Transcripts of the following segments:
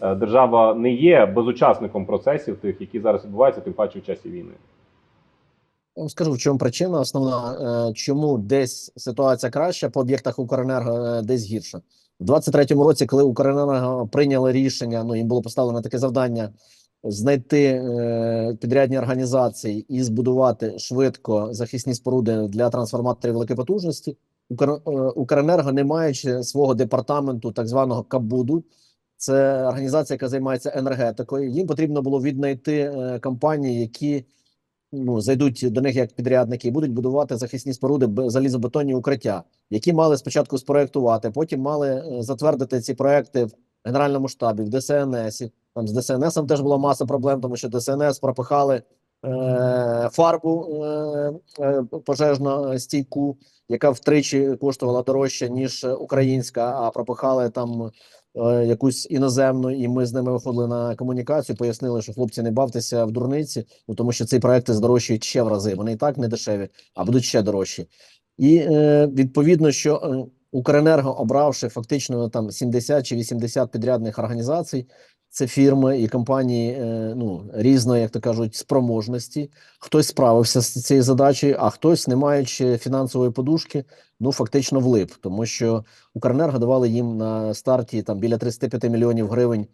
е, держава не є безучасником процесів тих, які зараз відбуваються, тим паче в часі війни. Я вам скажу, в чому причина основна, е, чому десь ситуація краща по об'єктах Укренерго, е, десь гірша. У 23-му році, коли Укренерго прийняли рішення, ну їм було поставлено таке завдання знайти е, підрядні організації і збудувати швидко захисні споруди для трансформаторів великої потужності. Укр, Укренерго, не маючи свого департаменту, так званого Кабуду, це організація, яка займається енергетикою. Їм потрібно було віднайти е, компанії, які ну, зайдуть до них як підрядники і будуть будувати захисні споруди залізобетонні укриття, які мали спочатку спроектувати, потім мали е, затвердити ці проекти в Генеральному штабі, в ДСНС. Там з ДСНС теж була маса проблем, тому що ДСНС пропихали е, фарбу пожежно стійку, яка втричі коштувала дорожче, ніж українська, а пропихали там якусь іноземну, і ми з ними виходили на комунікацію, пояснили, що хлопці не бавтеся в дурниці, ну, тому що ці проекти здорожчають ще в рази. Вони і так не дешеві, а будуть ще дорожчі. І е, відповідно, що е, Укренерго, обравши фактично там 70 чи 80 підрядних організацій, це фірми і компанії е, ну, різної, як то кажуть, спроможності. Хтось справився з цією задачею, а хтось, не маючи фінансової подушки, ну фактично влип, тому що Укренерго давали їм на старті там біля 35 мільйонів гривень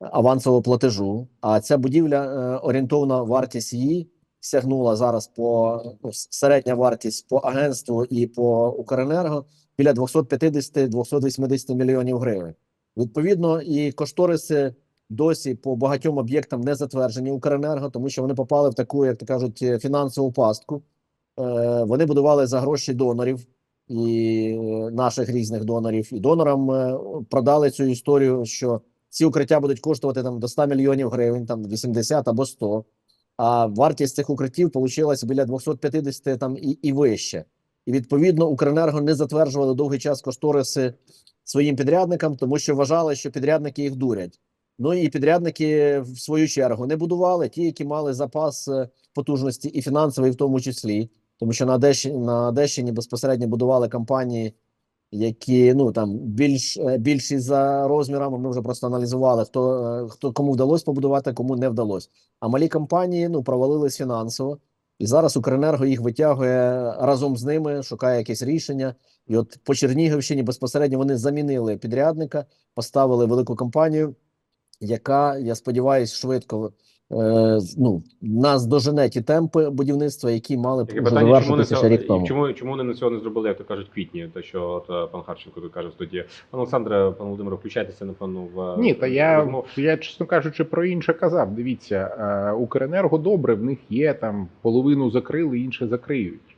авансового платежу. А ця будівля е, орієнтовна вартість її сягнула зараз по ну, середня вартість по агентству і по Укренерго біля 250-280 мільйонів гривень. Відповідно, і кошториси досі по багатьом об'єктам не затверджені Укренерго, тому що вони попали в таку, як то кажуть, е, фінансову пастку. Е, Вони будували за гроші донорів і е, наших різних донорів, і донорам продали цю історію, що ці укриття будуть коштувати там до 100 мільйонів гривень, там 80 або 100. А вартість цих укриттів получилася біля 250 там і, і вище. І відповідно Укренерго не затверджували довгий час кошториси своїм підрядникам, тому що вважали, що підрядники їх дурять. Ну і підрядники в свою чергу не будували ті, які мали запас е, потужності і фінансовий, в тому числі, тому що на Одещині, на Одещині безпосередньо будували компанії, які ну там більш е, більші за розмірами. Ми вже просто аналізували, хто е, хто кому вдалося побудувати, кому не вдалося. А малі компанії ну провалились фінансово, і зараз Укренерго їх витягує разом з ними, шукає якесь рішення. І от по Чернігівщині безпосередньо вони замінили підрядника, поставили велику компанію, яка, я сподіваюся, швидко е, ну, нас дожене ті темпи будівництва, які мали б питання, чому не завершитися ще рік тому. чому, чому вони на цього не зробили, як то кажуть, квітні, те, що от, е, пан Харченко тут каже в студії. Пан Олександре, пан Володимире, включайтеся, напевно, в Ні, та я, я чесно кажучи, про інше казав. Дивіться, е, Укренерго добре, в них є там половину закрили, інше закриють.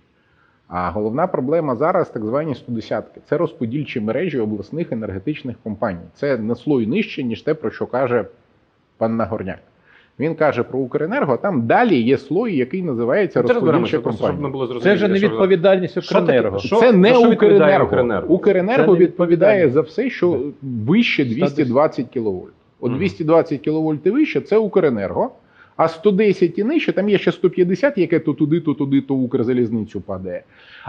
А головна проблема зараз так звані 110-ки. Це розподільчі мережі обласних енергетичних компаній. Це на слой нижче, ніж те, про що каже пан Нагорняк. Він каже про Укренерго, а там далі є слой, який називається розподільча компанія. Це вже не відповідальність Укренерго. Що- це не що Укренерго. Укренерго? Укренерго Це відповідає за все, що вище 220 кВт. От 220 кВт і вище це Укренерго. А 110 і нижче, там є ще 150, яке то туди, то туди, то Укрзалізницю падає.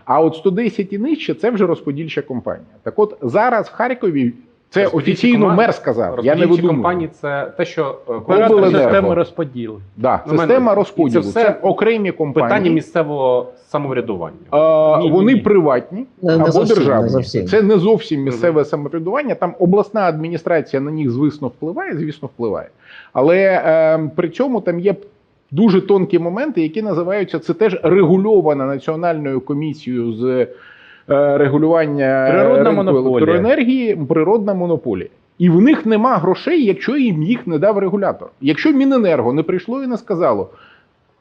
А от 110 і нижче це вже розподільча компанія. Так от зараз в Харкові це офіційно мер сказав. Я не видумую. компанії це те, що е, Оператор системи розподілу. Да, Ну, система мене- розподілу. це Це, окремі компанії. питання місцевого самоврядування. А, Ні, вони ні. приватні Не- не або зовсім, державні. зовсім. Це не зовсім місцеве самоврядування. Там обласна адміністрація на них, звісно, впливає, звісно, впливає. Але е, при цьому там є дуже тонкі моменти, які називаються це теж регульована національною комісією з регулювання Природна ринку електроенергії, природна монополія. І в них нема грошей, якщо їм їх не дав регулятор. Якщо Міненерго не прийшло і не сказало,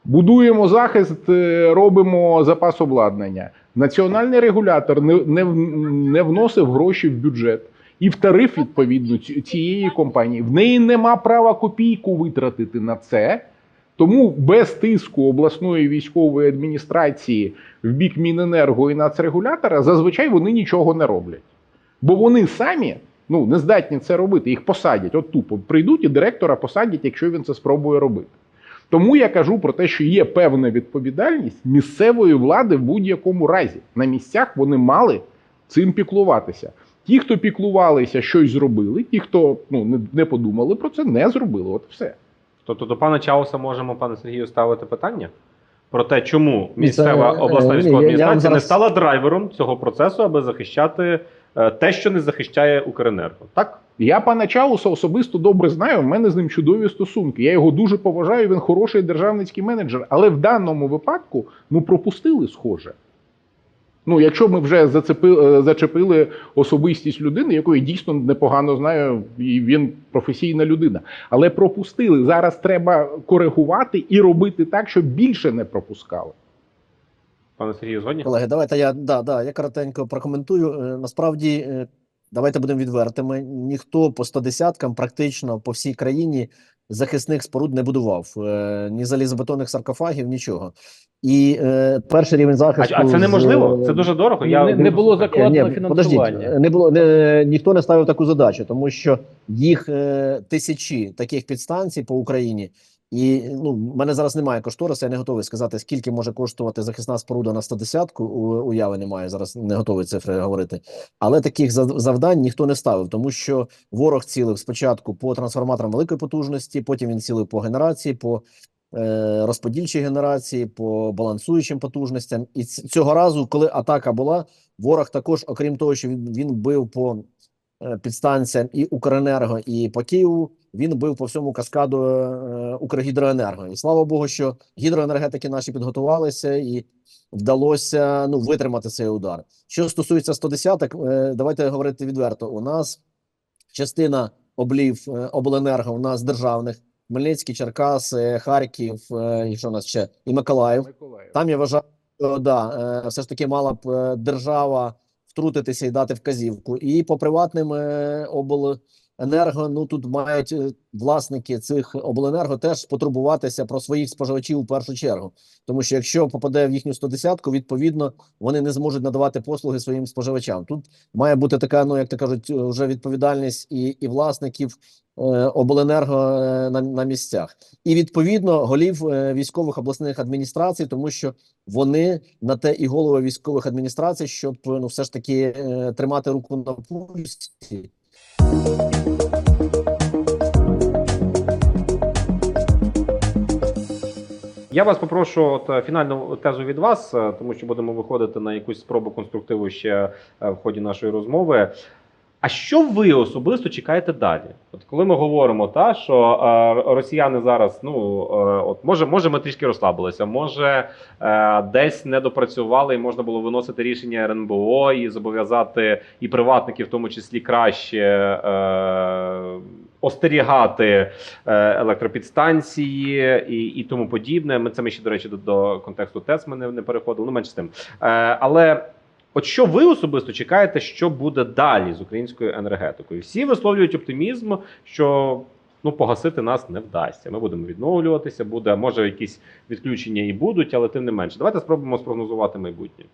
будуємо захист, е, робимо запас обладнання. Національний регулятор не, не, не вносив гроші в бюджет і в тариф відповідно цієї компанії. В неї нема права копійку витратити на це. Тому без тиску обласної військової адміністрації в бік Міненерго і нацрегулятора зазвичай вони нічого не роблять. Бо вони самі ну, не здатні це робити. Їх посадять. От тупо прийдуть і директора посадять, якщо він це спробує робити. Тому я кажу про те, що є певна відповідальність місцевої влади в будь-якому разі. На місцях вони мали цим піклуватися. Ті, хто піклувалися, щось зробили. Ті, хто ну не, подумали про це, не зробили. От все. Тобто до пана Чауса можемо, пане Сергію, ставити питання про те, чому місцева е, обласна ні, військова адміністрація не стала драйвером цього процесу, аби захищати е, те, що не захищає Укренерго. Так? Я пана Чауса особисто добре знаю. в мене з ним чудові стосунки. Я його дуже поважаю. Він хороший державницький менеджер. Але в даному випадку ну пропустили схоже. Ну, якщо ми вже зацепили, зачепили особистість людини, якої дійсно непогано знаю, і він професійна людина. Але пропустили. Зараз треба коригувати і робити так, щоб більше не пропускали. Пане Сергію, згодні? Колеги, давайте я да, да, я коротенько прокоментую. Е, Насправді, е, давайте будемо відвертими. Ніхто по 110-кам практично по всій країні захисних споруд не будував. Е, Ні залізобетонних саркофагів, нічого. І е, перший рівень захисту. а це з- неможливо? Це дуже дорого. Я Не- не було закладено Ні, фінансування. не було не, ніхто не ставив таку задачу, тому що їх е, тисячі таких підстанцій по Україні. І ну, в мене зараз немає кошторису, я не готовий сказати, скільки може коштувати захисна споруда на 110-ку. У- Уяви немає зараз, не готовий цифри говорити. Але таких зав- завдань ніхто не ставив, тому що ворог цілив спочатку по трансформаторам великої потужності, потім він цілив по генерації, по е, розподільчій генерації, по балансуючим потужностям. І цього разу, коли атака була, ворог також, окрім того, що він, він бив по е, підстанціям і Укренерго, і по Києву, він бив по всьому каскаду е, Укргідроенерго. І слава Богу, що гідроенергетики наші підготувалися і вдалося ну, витримати цей удар. Що стосується 110-ок, е, давайте говорити відверто. У нас частина облів е, обленерго у нас державних. Хмельницький, Черкаси, Харків, е, і що у нас ще? І Миколаїв. Там я вважаю, що да, е, все ж таки мала б е, держава втрутитися і дати вказівку. І по приватним е, обленерго, ну тут мають е, власники цих обленерго теж потурбуватися про своїх споживачів у першу чергу. Тому що якщо попаде в їхню 110-ку, відповідно вони не зможуть надавати послуги своїм споживачам. Тут має бути така, ну як то кажуть, вже відповідальність і, і власників е, обленерго е, на, на місцях і відповідно голів е, військових обласних адміністрацій, тому що вони на те і голови військових адміністрацій, щоб ну все ж таки е, тримати руку на пульсі. Я вас попрошу от, е, фінальну тезу від вас, е, тому що будемо виходити на якусь спробу конструктиву ще е, в ході нашої розмови. А що ви особисто чекаєте далі? От коли ми говоримо, та що е, росіяни зараз, ну е, от може, може, ми трішки розслабилися, може е, десь не допрацювали, і можна було виносити рішення РНБО і зобов'язати і приватників, в тому числі краще е, остерігати е, електропідстанції і, і тому подібне. Ми це ми ще, до речі, до, до контексту ТЕС ми не, не переходили, ну менше з тим. Е, але от що ви особисто чекаєте, що буде далі з українською енергетикою? Всі висловлюють оптимізм, що ну погасити нас не вдасться. Ми будемо відновлюватися, буде може якісь відключення і будуть, але тим не менше. Давайте спробуємо спрогнозувати майбутнє.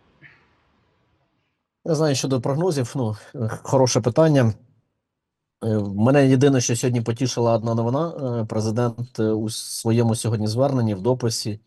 Не знаю щодо прогнозів. Ну хороше питання. Е, Мене єдине, що сьогодні потішила одна новина. Е, Президент е, у своєму сьогодні зверненні в дописі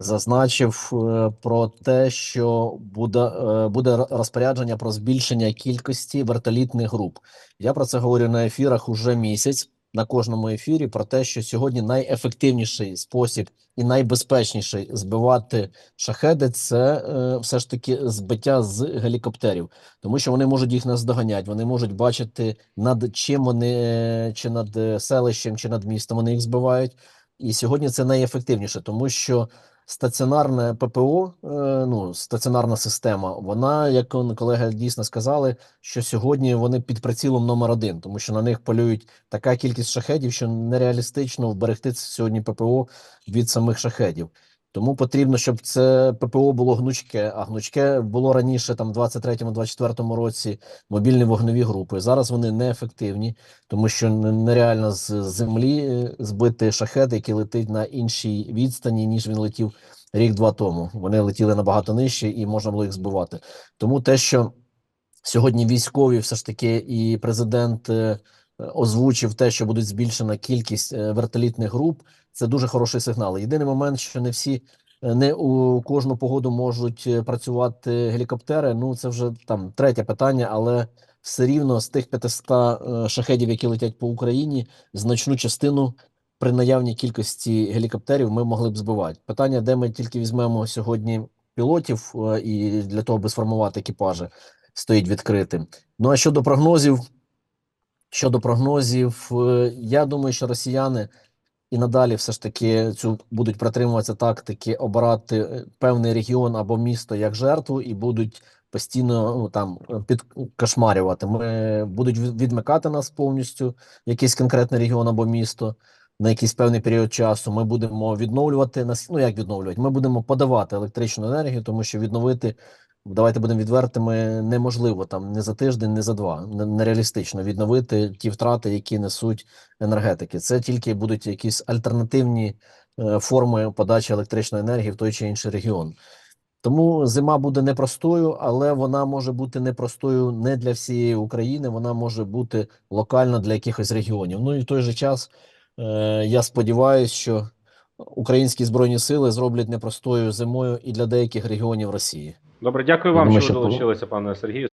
зазначив е, про те, що буде, е, буде розпорядження про збільшення кількості вертолітних груп. Я про це говорю на ефірах уже місяць. На кожному ефірі про те, що сьогодні найефективніший спосіб і найбезпечніший збивати шахеди це е, все ж таки збиття з гелікоптерів, тому що вони можуть їх наздоганяти, вони можуть бачити над чим вони е, чи над селищем, чи над містом вони їх збивають. І сьогодні це найефективніше, тому що стаціонарне ППО, е, ну стаціонарна система, вона, як колеги дійсно сказали, що сьогодні вони під прицілом номер один, тому що на них полюють така кількість шахедів, що нереалістично вберегти сьогодні ППО від самих шахедів. Тому потрібно, щоб це ППО було гнучке, а гнучке було раніше, там, в 23-24 році, мобільні вогневі групи. Зараз вони неефективні, тому що нереально з землі е, збити шахет, який летить на іншій відстані, ніж він летів рік-два тому. Вони летіли набагато нижче і можна було їх збивати. Тому те, що сьогодні військові, все ж таки, і президент е, озвучив те, що буде збільшена кількість е, вертолітних груп, це дуже хороший сигнал. Єдиний момент, що не всі е, не у кожну погоду можуть е, працювати гелікоптери. Ну це вже там третє питання, але все рівно з тих 500 е, шахедів, які летять по Україні, значну частину при наявній кількості гелікоптерів ми могли б збивати. Питання, де ми тільки візьмемо сьогодні пілотів е, і для того, аби сформувати екіпажі, стоїть відкритим. Ну а щодо прогнозів, щодо прогнозів, е, я думаю, що росіяни і надалі все ж таки цю будуть притримуватися тактики, обирати е, певний регіон або місто як жертву, і будуть постійно ну, там підкошмарювати. Ми будуть відмикати нас повністю, якийсь конкретний регіон або місто на якийсь певний період часу. Ми будемо відновлювати нас. Ну як відновлювати? Ми будемо подавати електричну енергію, тому що відновити. Давайте будемо відвертими, неможливо там не за тиждень, не за два. Нереалістично відновити ті втрати, які несуть енергетики. Це тільки будуть якісь альтернативні е, форми подачі електричної енергії в той чи інший регіон. Тому зима буде непростою, але вона може бути непростою не для всієї України, вона може бути локально для якихось регіонів. Ну і в той же час е, я сподіваюся, що українські збройні сили зроблять непростою зимою і для деяких регіонів Росії. Добре, дякую вам, думаю, що ви долучилися, пане Сергію.